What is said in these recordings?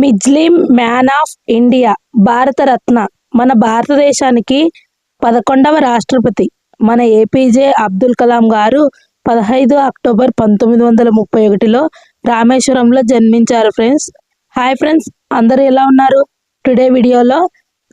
Missile man of India Bharat Ratna మన భారతదేశానికి పదకొండవ రాష్ట్రపతి మన ఏపీజే అబ్దుల్ కలాం గారు పదహైదు అక్టోబర్ పంతొమ్మిది వందల ముప్పై ఒకటిలో రామేశ్వరంలో జన్మించారు ఫ్రెండ్స్. హాయ్ ఫ్రెండ్స్ అందరూ ఎలా ఉన్నారు? టుడే వీడియోలో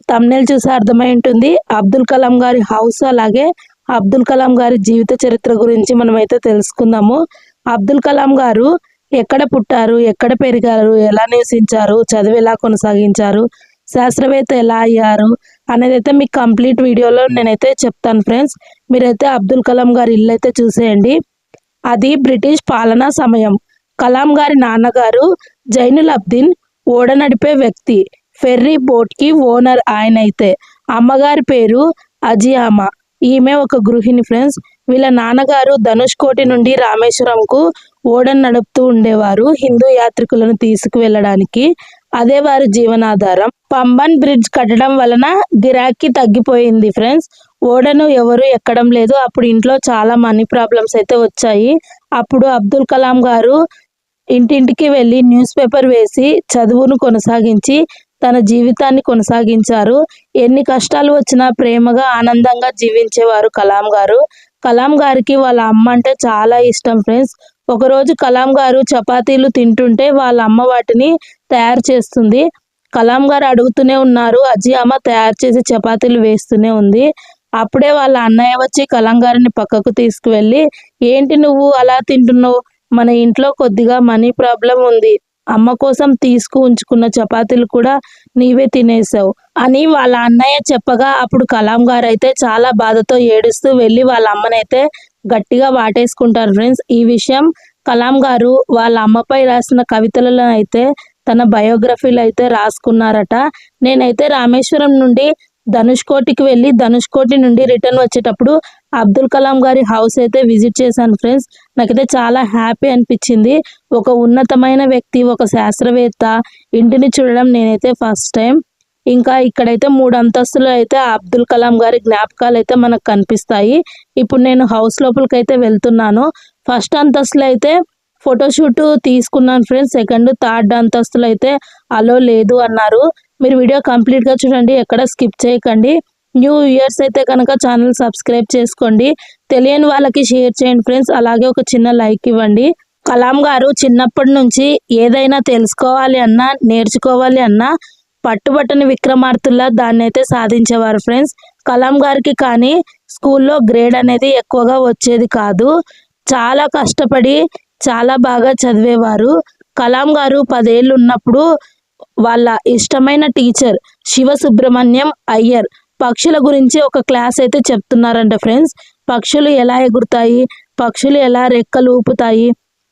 తమ్నెల్ చూసి అర్థమై ఉంటుంది. అబ్దుల్ కలాం గారి హౌస్ అలాగే అబ్దుల్ కలాం గారి జీవిత చరిత్ర గురించి మనమైతే తెలుసుకుందాము. అబ్దుల్ కలాం గారు ఎక్కడ పుట్టారు ఎక్కడ పెరిగారు ఎలా నివసించారు చదువు ఎలా కొనసాగించారు శాస్త్రవేత్త ఎలా అయ్యారు అనేది అయితే మీకు కంప్లీట్ వీడియోలో నేనైతే చెప్తాను ఫ్రెండ్స్. మీరైతే అబ్దుల్ కలాం గారి ఇల్లు అయితే చూసేయండి. అది బ్రిటిష్ పాలనా సమయం. కలాం గారి నాన్నగారు జైనుల్ అబ్దీన్ ఓడ నడిపే వ్యక్తి ఫెర్రీ బోట్కి ఓనర్ ఆయన అయితే అమ్మగారి పేరు అజియామా. ఈమె ఒక గృహిణి ఫ్రెండ్స్. వీళ్ళ నాన్నగారు ధనుష్కోటి నుండి రామేశ్వరంకు ఓడను నడుపుతూ ఉండేవారు హిందూ యాత్రికులను తీసుకువెళ్ళడానికి. అదే వారి జీవనాధారం. పంబన్ బ్రిడ్జ్ కట్టడం వలన గిరాకీ తగ్గిపోయింది ఫ్రెండ్స్. ఓడను ఎవరు ఎక్కడం లేదు. అప్పుడు ఇంట్లో చాలా మనీ ప్రాబ్లమ్స్ అయితే వచ్చాయి. అప్పుడు అబ్దుల్ కలాం గారు ఇంటింటికి వెళ్ళి న్యూస్ పేపర్ వేసి చదువును కొనసాగించి తన జీవితాన్ని కొనసాగించారు. ఎన్ని కష్టాలు వచ్చినా ప్రేమగా ఆనందంగా జీవించేవారు కలాం గారు. కలాం గారికి వాళ్ళ అమ్మ అంటే చాలా ఇష్టం ఫ్రెండ్స్. ఒకరోజు కలాం గారు చపాతీలు తింటుంటే వాళ్ళ అమ్మ వాటిని తయారు చేస్తుంది. కలాం గారు అడుగుతూనే ఉన్నారు అజ్జి అమ్మ తయారు చేసి చపాతీలు వేస్తూనే ఉంది. అప్పుడే వాళ్ళ అన్నయ్య వచ్చి కలాం గారిని పక్కకు తీసుకువెళ్ళి ఏంటి నువ్వు అలా తింటున్నావు? మన ఇంట్లో కొద్దిగా మనీ ప్రాబ్లం ఉంది. అమ్మ కోసం తీసుకు ఉంచుకున్న చపాతీలు కూడా నీవే తినేసావు అని వాళ్ళ అన్నయ్య చెప్పగా అప్పుడు కలాం గారు అయితే చాలా బాధతో ఏడుస్తూ వెళ్ళి వాళ్ళ అమ్మనైతే గట్టిగా వాటేసుకుంటారు ఫ్రెండ్స్. ఈ విషయం కలాం గారు వాళ్ళ అమ్మపై రాసిన కవితలలో అయితే తన బయోగ్రఫీలు అయితే రాసుకున్నారట. నేనైతే రామేశ్వరం నుండి ధనుష్కోటికి వెళ్ళి ధనుష్కోటి నుండి రిటర్న్ వచ్చేటప్పుడు అబ్దుల్ కలాం గారి హౌస్ అయితే విజిట్ చేశాను ఫ్రెండ్స్. నాకైతే చాలా హ్యాపీ అనిపించింది. ఒక ఉన్నతమైన వ్యక్తి ఒక శాస్త్రవేత్త ఇంటిని చూడడం నేనైతే ఫస్ట్ టైం. ఇంకా ఇక్కడైతే మూడు అంతస్తులు అయితే అబ్దుల్ కలాం గారి జ్ఞాపకాలు అయితే మనకు కనిపిస్తాయి. ఇప్పుడు నేను హౌస్ లోపలికి అయితే వెళ్తున్నాను. ఫస్ట్ అంతస్తులు అయితే ఫోటోషూట్ తీసుకున్నాను ఫ్రెండ్స్. సెకండ్ థర్డ్ అంతస్తులు అయితే అలో లేదు అన్నారు. మీరు వీడియో కంప్లీట్గా చూడండి ఎక్కడ స్కిప్ చేయకండి. న్యూ ఇయర్స్ అయితే కనుక ఛానల్ సబ్స్క్రైబ్ చేసుకోండి. తెలియని వాళ్ళకి షేర్ చేయండి ఫ్రెండ్స్. అలాగే ఒక చిన్న లైక్ ఇవ్వండి. కలాం గారు చిన్నప్పటి నుంచి ఏదైనా తెలుసుకోవాలి అన్నా నేర్చుకోవాలి అన్నా పట్టుబట్టని విక్రమార్తుల్లా దాన్ని అయితే సాధించేవారు ఫ్రెండ్స్. కలాం గారికి కానీ స్కూల్లో గ్రేడ్ అనేది ఎక్కువగా వచ్చేది కాదు. చాలా కష్టపడి చాలా బాగా చదివేవారు. కలాం గారు పదేళ్ళు ఉన్నప్పుడు వాళ్ళ ఇష్టమైన టీచర్ శివ సుబ్రహ్మణ్యం అయ్యర్ పక్షుల గురించి ఒక క్లాస్ అయితే చెప్తున్నారంట ఫ్రెండ్స్. పక్షులు ఎలా ఎగురుతాయి? పక్షులు ఎలా రెక్కలు ఊపుతాయి?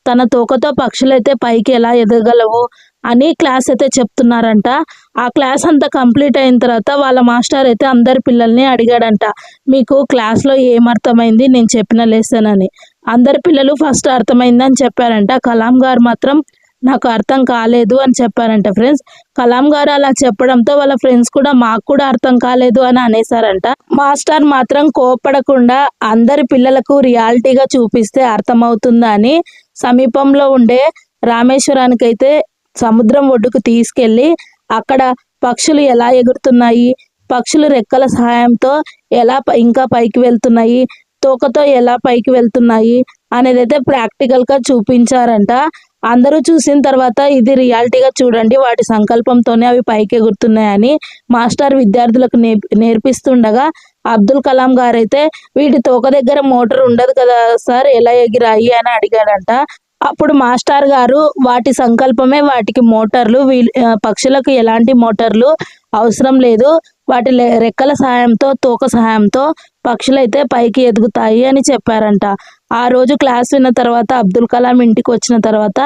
తన తోకతో పక్షులు అయితే పైకి ఎలా ఎదగలవు? అని క్లాస్ అయితే చెప్తున్నారంట. ఆ క్లాస్ అంతా కంప్లీట్ అయిన తర్వాత వాళ్ళ మాస్టర్ అయితే అందరి పిల్లల్ని అడిగాడంట. మీకు క్లాస్లో ఏమర్థమైంది? నేను చెప్పిన లెసన్ అని. అందరి పిల్లలు ఫస్ట్ అర్థమైందని చెప్పారంట. కలాం గారు మాత్రం నాకు అర్థం కాలేదు అని చెప్పారంట ఫ్రెండ్స్. కలాం గారు అలా చెప్పడంతో వాళ్ళ ఫ్రెండ్స్ కూడా మాకు కూడా అర్థం కాలేదు అని అనేసారంట మాస్టర్ మాత్రం కోపడకుండా అందరి పిల్లలకు రియాలిటీగా చూపిస్తే అర్థమవుతుందా అని సమీపంలో ఉండే రామేశ్వరానికి అయితే సముద్రం ఒడ్డుకు తీసుకెళ్ళి అక్కడ పక్షులు ఎలా ఎగురుతున్నాయి పక్షులు రెక్కల సహాయంతో ఎలా ఇంకా పైకి వెళ్తున్నాయి తోకతో ఎలా పైకి వెళ్తున్నాయి అనేది అయితే ప్రాక్టికల్గా చూపించారంట. అందరూ చూసిన తర్వాత ఇది రియాలిటీగా చూడండి వాటి సంకల్పంతోనే అవి పైకి ఎగురుతున్నాయని మాస్టర్ విద్యార్థులకు నే నేర్పిస్తుండగా అబ్దుల్ కలాం గారు అయితే వీటి తోక దగ్గర మోటార్ ఉండదు కదా సార్ ఎలా ఎగిరాయి అని అడిగాడంట. అప్పుడు మాస్టర్ గారు వాటి సంకల్పమే వాటికి మోటార్లు వీల్ పక్షులకు ఎలాంటి మోటార్లు అవసరం లేదు. వాటి రెక్కల సహాయంతో తోక సహాయంతో పక్షులైతే పైకి ఎదుగుతాయి అని చెప్పారంట. ఆ రోజు క్లాస్ విన్న తర్వాత అబ్దుల్ కలాం ఇంటికి వచ్చిన తర్వాత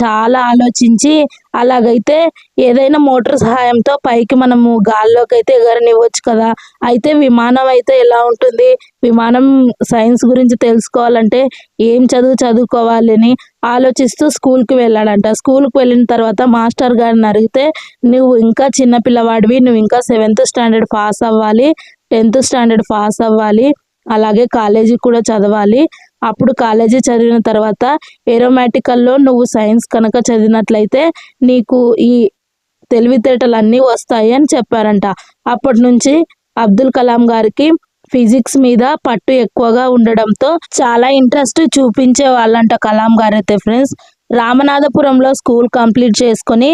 చాలా ఆలోచించి అలాగైతే ఏదైనా మోటార్ సహాయంతో పైకి మనము గాల్లోకి అయితే ఎగరనివ్వచ్చు కదా. అయితే విమానం అయితే ఎలా ఉంటుంది? విమానం సైన్స్ గురించి తెలుసుకోవాలంటే ఏం చదువు చదువుకోవాలని ఆలోచిస్తూ స్కూల్కి వెళ్ళాడంట. స్కూల్కి వెళ్ళిన తర్వాత మాస్టర్ గారిని అడిగితే నువ్వు ఇంకా చిన్న పిల్లవాడివి నువ్వు ఇంకా సెవెంత్ స్టాండర్డ్ పాస్ అవ్వాలి టెన్త్ స్టాండర్డ్ పాస్ అవ్వాలి అలాగే కాలేజీ కూడా చదవాలి అప్పుడు కాలేజీ చదివిన తర్వాత ఏరోమాటికల్లో నువ్వు సైన్స్ కనుక చదివినట్లయితే నీకు ఈ తెలివితేటలు అన్నీ వస్తాయి అని చెప్పారంట. అప్పటి నుంచి అబ్దుల్ కలాం గారికి ఫిజిక్స్ మీద పట్టు ఎక్కువగా ఉండడంతో చాలా ఇంట్రెస్ట్ చూపించే వాళ్ళంట కలాం గారు అయితే ఫ్రెండ్స్. రామనాథపురంలో స్కూల్ కంప్లీట్ చేసుకొని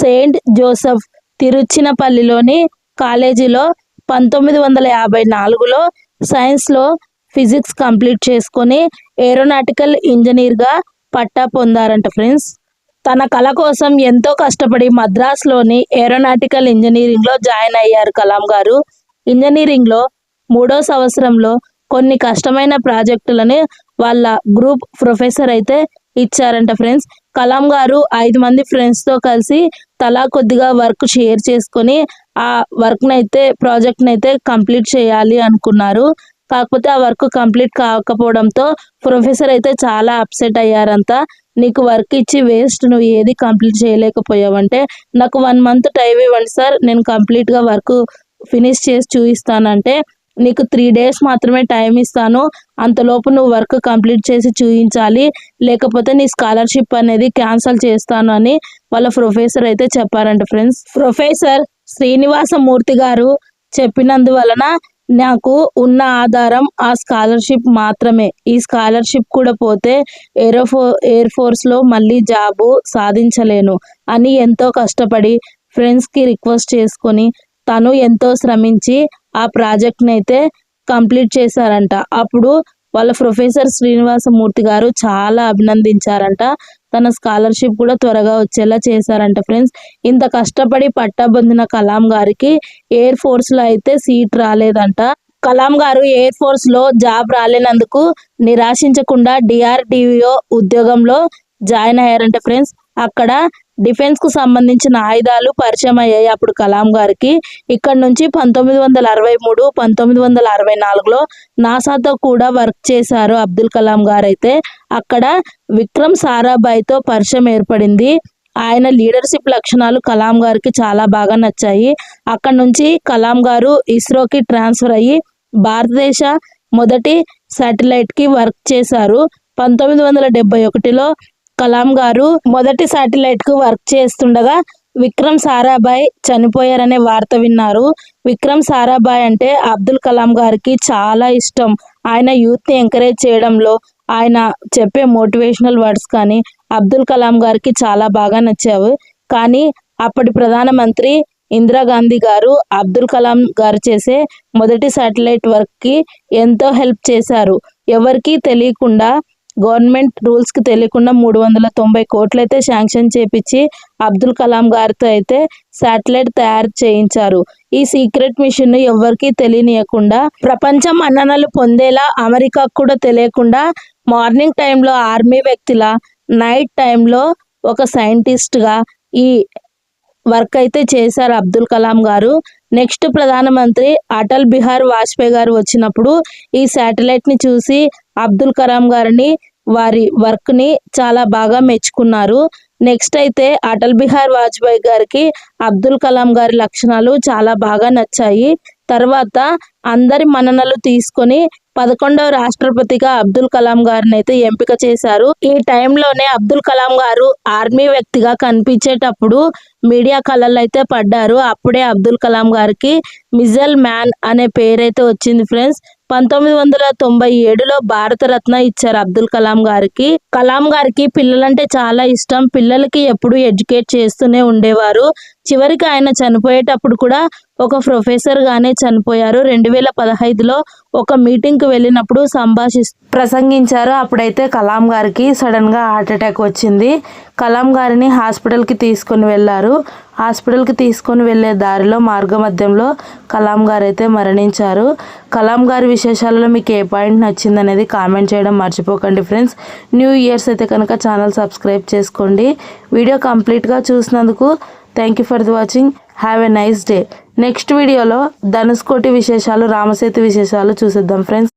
సెయింట్ జోసెఫ్ తిరుచినపల్లిలోని కాలేజీలో పంతొమ్మిది వందల యాభై నాలుగులో సైన్స్లో ఫిజిక్స్ కంప్లీట్ చేసుకొని ఏరోనాటికల్ ఇంజనీర్గా పట్టా పొందారంట ఫ్రెండ్స్. తన కళ కోసం ఎంతో కష్టపడి మద్రాసులోని ఏరోనాటికల్ ఇంజనీరింగ్లో జాయిన్ అయ్యారు కలాం గారు. ఇంజనీరింగ్లో మూడో సంవత్సరంలో కొన్ని కష్టమైన ప్రాజెక్టులను వాళ్ళ గ్రూప్ ప్రొఫెసర్ అయితే ఇచ్చారంట ఫ్రెండ్స్. కలాం గారు ఐదు మంది ఫ్రెండ్స్తో కలిసి తలా కొద్దిగా వర్క్ షేర్ చేసుకొని ఆ వర్క్ని అయితే ప్రాజెక్ట్ని అయితే కంప్లీట్ చేయాలి అనుకున్నారు. కాకపోతే ఆ వర్క్ కంప్లీట్ కాకపోవడంతో ప్రొఫెసర్ అయితే చాలా అప్సెట్ అయ్యారంతా. నీకు వర్క్ ఇచ్చి వేస్ట్ నువ్వు ఏది కంప్లీట్ చేయలేకపోయావంటే నాకు వన్ మంత్ టైం ఇవ్వండి సార్ నేను కంప్లీట్గా వర్క్ ఫినిష్ చేసి చూపిస్తానంటే నీకు త్రీ డేస్ మాత్రమే టైం ఇస్తాను. అంతలోపు నువ్వు వర్క్ కంప్లీట్ చేసి చూపించాలి లేకపోతే నీ స్కాలర్షిప్ అనేది క్యాన్సిల్ చేస్తాను అని వాళ్ళ ప్రొఫెసర్ అయితే చెప్పారంట ఫ్రెండ్స్. ప్రొఫెసర్ శ్రీనివాసమూర్తి గారు చెప్పినందువలన నాకు ఉన్న ఆధారం ఆ స్కాలర్షిప్ మాత్రమే. ఈ స్కాలర్షిప్ కూడా పోతే ఏరోఫో ఎయిర్ ఫోర్స్లో మళ్ళీ జాబు సాధించలేను అని ఎంతో కష్టపడి ఫ్రెండ్స్కి రిక్వెస్ట్ చేసుకొని తను ఎంతో శ్రమించి ఆ ప్రాజెక్ట్ని అయితే కంప్లీట్ చేశారంట. అప్పుడు వాళ్ళ ప్రొఫెసర్ శ్రీనివాసమూర్తి గారు చాలా అభినందించారంట. తన స్కాలర్షిప్ కూడా త్వరగా వచ్చేలా చేశారంట ఫ్రెండ్స్. ఇంత కష్టపడి పట్టబొందిన కలాం గారికి ఎయిర్ ఫోర్స్లో అయితే సీట్ రాలేదంట. కలాం గారు ఎయిర్ ఫోర్స్లో జాబ్ రాలేనందుకు నిరాశించకుండా డిఆర్డిఓ ఉద్యోగంలో జాయిన్ అయ్యారంట ఫ్రెండ్స్. అక్కడ డిఫెన్స్కు సంబంధించిన ఆయుధాలు పరిచయం అయ్యాయి అప్పుడు కలాం గారికి. ఇక్కడ నుంచి పంతొమ్మిది వందల అరవై మూడు పంతొమ్మిది వందల అరవై నాలుగులో నాసాతో కూడా వర్క్ చేశారు అబ్దుల్ కలాం గారు అయితే అక్కడ విక్రమ్ సారాభాయ్తో పరిచయం ఏర్పడింది. ఆయన లీడర్షిప్ లక్షణాలు కలాం గారికి చాలా బాగా నచ్చాయి. అక్కడ నుంచి కలాం గారు ఇస్రోకి ట్రాన్స్ఫర్ అయ్యి భారతదేశ మొదటి శాటిలైట్కి వర్క్ చేశారు. పంతొమ్మిది వందల డెబ్బై ఒకటిలో కలాం గారు మొదటి శాటిలైట్కు వర్క్ చేస్తుండగా విక్రమ్ సారాభాయ్ చనిపోయారనే వార్త విన్నారు. విక్రమ్ సారాభాయ్ అంటే అబ్దుల్ కలాం గారికి చాలా ఇష్టం. ఆయన యూత్ని ఎంకరేజ్ చేయడంలో ఆయన చెప్పే మోటివేషనల్ వర్డ్స్ కానీ అబ్దుల్ కలాం గారికి చాలా బాగా నచ్చావు. కానీ అప్పటి ప్రధానమంత్రి ఇందిరాగాంధీ గారు అబ్దుల్ కలాం గారు చేసే మొదటి శాటిలైట్ వర్క్కి ఎంతో హెల్ప్ చేశారు. ఎవరికీ తెలియకుండా గవర్నమెంట్ రూల్స్కి తెలియకుండా మూడు వందల తొంభై కోట్లు అయితే శాంక్షన్ చేపించి అబ్దుల్ కలాం గారితో అయితే శాటిలైట్ తయారు చేయించారు. ఈ సీక్రెట్ మిషన్ ఎవరికి తెలియనియకుండా ప్రపంచం అన్ననలు పొందేలా అమెరికాకు కూడా తెలియకుండా మార్నింగ్ టైంలో ఆర్మీ వ్యక్తిలా నైట్ టైంలో ఒక సైంటిస్ట్గా ఈ వర్క్ అయితే చేశారు అబ్దుల్ కలాం గారు. నెక్స్ట్ ప్రధానమంత్రి అటల్ బిహార్ వాజ్పేయి గారు వచ్చినప్పుడు ఈ శాటిలైట్ని చూసి అబ్దుల్ కలాం గారిని వారి వర్క్ని చాలా బాగా మెచ్చుకున్నారు. నెక్స్ట్ అయితే అటల్ బిహార్ వాజ్పేయి గారికి అబ్దుల్ కలాం గారి లక్షణాలు చాలా బాగా నచ్చాయి. తర్వాత అందరి మన్ననలు తీసుకొని పదకొండవ రాష్ట్రపతిగా అబ్దుల్ కలాం గారిని అయితే ఎంపిక చేశారు. ఈ టైంలోనే అబ్దుల్ కలాం గారు ఆర్మీ వ్యక్తిగా కనిపించేటప్పుడు మీడియా కళలు అయితే పడ్డారు. అప్పుడే అబ్దుల్ కలాం గారికి మిజల్ మ్యాన్ అనే పేరైతే వచ్చింది ఫ్రెండ్స్. పంతొమ్మిది వందల తొంభై ఏడులో భారతరత్న ఇచ్చారు అబ్దుల్ కలాం గారికి. కలాం గారికి పిల్లలంటే చాలా ఇష్టం. పిల్లలకి ఎప్పుడు ఎడ్యుకేట్ చేస్తూనే ఉండేవారు. చివరికి ఆయన చనిపోయేటప్పుడు కూడా ఒక ప్రొఫెసర్ గానే చనిపోయారు. రెండు వేల పదహైదులో ఒక మీటింగ్కి వెళ్ళినప్పుడు సంభాషి ప్రసంగించారు. అప్పుడైతే కలాం గారికి సడన్గా హార్ట్ అటాక్ వచ్చింది. కలాం గారిని హాస్పిటల్కి తీసుకొని వెళ్ళారు. హాస్పిటల్కి తీసుకొని వెళ్ళే దారిలో మార్గ మధ్యంలో కలాం గారు అయితే మరణించారు. కలాం గారి విశేషాలలో మీకు ఏ పాయింట్ నచ్చింది అనేది కామెంట్ చేయడం మర్చిపోకండి ఫ్రెండ్స్. న్యూ ఇయర్స్ అయితే కనుక ఛానల్ సబ్స్క్రైబ్ చేసుకోండి. వీడియో కంప్లీట్గా చూసినందుకు thank you for the watching have a nice day next వీడియోలో ధనుష్కోటి విశేషాలు రామసేతు విశేషాలు చూసేద్దాం ఫ్రెండ్స్